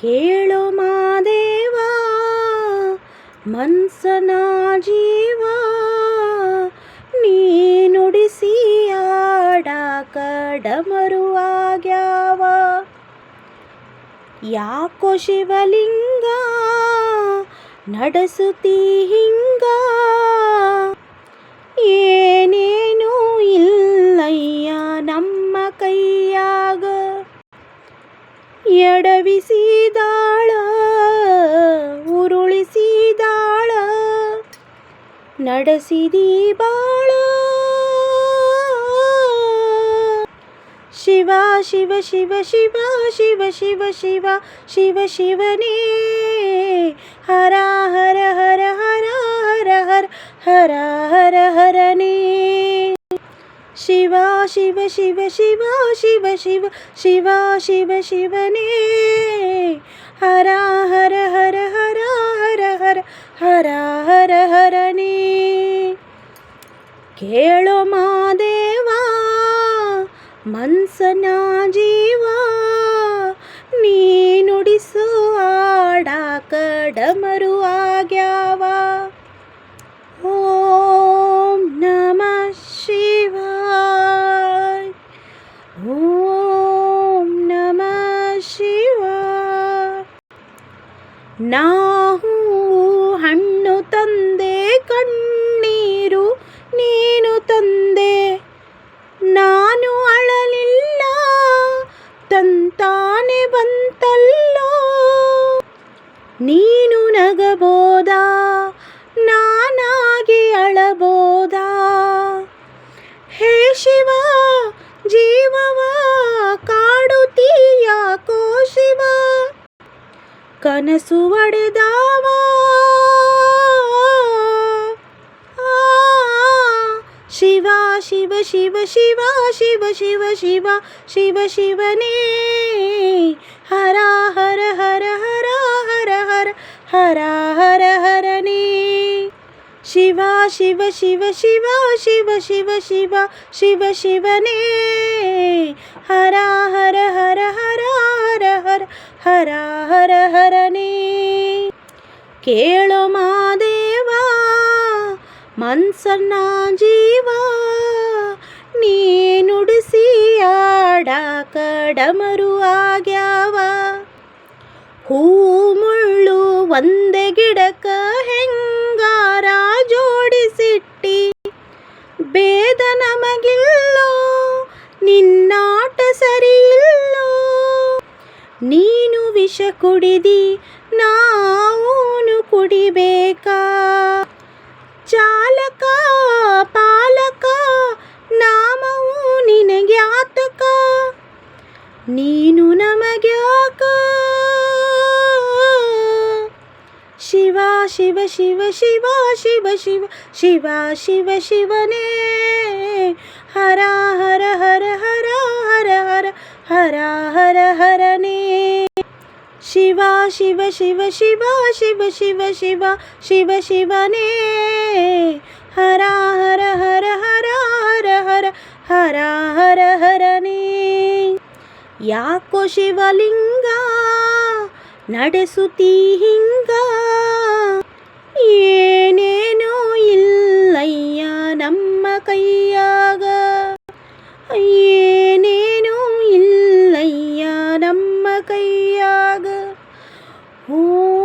ಕೇಳೋ ಮಾದೇವ ಮನ್ಸನ ಜೀವ. ನೀ ನುಡಿಸಿ ಕಡ ಡಮರುವಾಗ್ಯಾವ ಯಾಕೋ ಶಿವಲಿಂಗ ನಡೆಸುತ್ತೀ ಹಿಂಗ. ಎಡವಿಸಿದಾಳ ಉರುಳಿಸಿದಾಳ ನಡೆಸಿದಿ ಬಾಳ ಶಿವ ಶಿವ ಶಿವ ಶಿವ ಶಿವ ಶಿವ ಶಿವ ಶಿವ ಶಿವನೇ ಹರ ಹರ ಹರ ಹರ ಹರ ಹರ ಹರ ಹರ ಹರನೇ ಶಿವ ಶಿವ ಶಿವ ಶಿವ ಶಿವ ಶಿವ ಶಿವ ಶಿವ, ಶಿವನೇ. ಹರ ಹರ ಹರ ಹರ ಹರ ಹರ ಹರ ಹರ, ಹರನೇ. ಕೇಳೋ ಮಾದೇವ ಮನ್ಸನ ಜೀವ, ನೀ ನುಡಿಸು ಆಡಾಕ ನಾವು ಹಣ್ಣು ತಂದೆ ಕಣ್ಣೀರು ನೀನು ತಂದೆ. ನಾನು ಅಳಲಿಲ್ಲ, ತಂತಾನೆ ಬಂತಲ್ಲೋ. ನೀನು ನಗಬೋದಾ, ನಾನಾಗಿ ಅಳಬೋದಾ. ಹೇ ಶಿವ, ಜೀವವ ಕನಸು ಒಡೆದಾವ ಆ, ಶಿವ ಶಿವ ಶಿವ ಶಿವ ಶಿವ ಶಿವ ಶಿವ ಶಿವ ಶಿವನೇ ಹರ ಹರ ಹರ ಹರ ಹರ ಹರ ಹರ ಹರ ಹರನೇ ಶಿವ ಶಿವ ಶಿವ ಶಿವ ಶಿವ ಶಿವ ಶಿವ ಶಿವ ಶಿವನೇ ಹರ ಹರ ಹರ ಹರ ಹರ ಹರ ಹರ ಹರ ಹರನೇ ಕೇಳೋ ಮಾದೇವ ಮನ್ಸನ್ನ ಜೀವ ನೀನುಡಿಸಿ ಆಡ ಡಮರು ಆಗ್ಯಾವ. ಹೂ ಮುಳ್ಳು ಒಂದೇ ಗಿಡಕ ಹೆಂಗಾರ ಜೋಡಿಸಿಟ್ಟಿ ಬೇದ ನಮಗಿಲ್ಲೋ, ನಿನ್ನಾಟ ಸರಿಯಿಲ್ಲೋ? ನೀನು ವಿಷ ಕುಡಿದಿ ನಾವೂನು ಕುಡಿಬೇಕಾ? ಚಾಲಕ, ಪಾಲಕ, ನಾಮವು ನಿನಗ್ಯಾತಕ ನೀನು ನಮಗ್ಯಾಕ ಶಿವ ಶಿವ ಶಿವ ಶಿವ ಶಿವ ಶಿವ ಶಿವ ಶಿವ, ಶಿವನೇ. ಹರ ಹರ ಹರ ಹರ ಹರ ಹರ ಹರ ಹರ, ಹರನೇ. ಶಿವ ಶಿವ ಶಿವ ಶಿವ ಶಿವ ಶಿವ ಶಿವ ಶಿವ ಶಿವನೇ ಹರ ಹರ ಹರ ಹರ ಹರ ಹರ ಹರ ಹರ ಹರನೇ ಯಾಕೋ ಶಿವಲಿಂಗ ನಡೆಸುತ್ತೀ ಹಿಂಗ ಏನೇನೋ ಇಲ್ಲಯ್ಯ ನಮ್ಮ ಕೈಯಾಗ ಏನೇನೋ ಇಲ್ಲಯ್ಯ ನಮ್ಮ ಕೈಯಾಗ Ooh.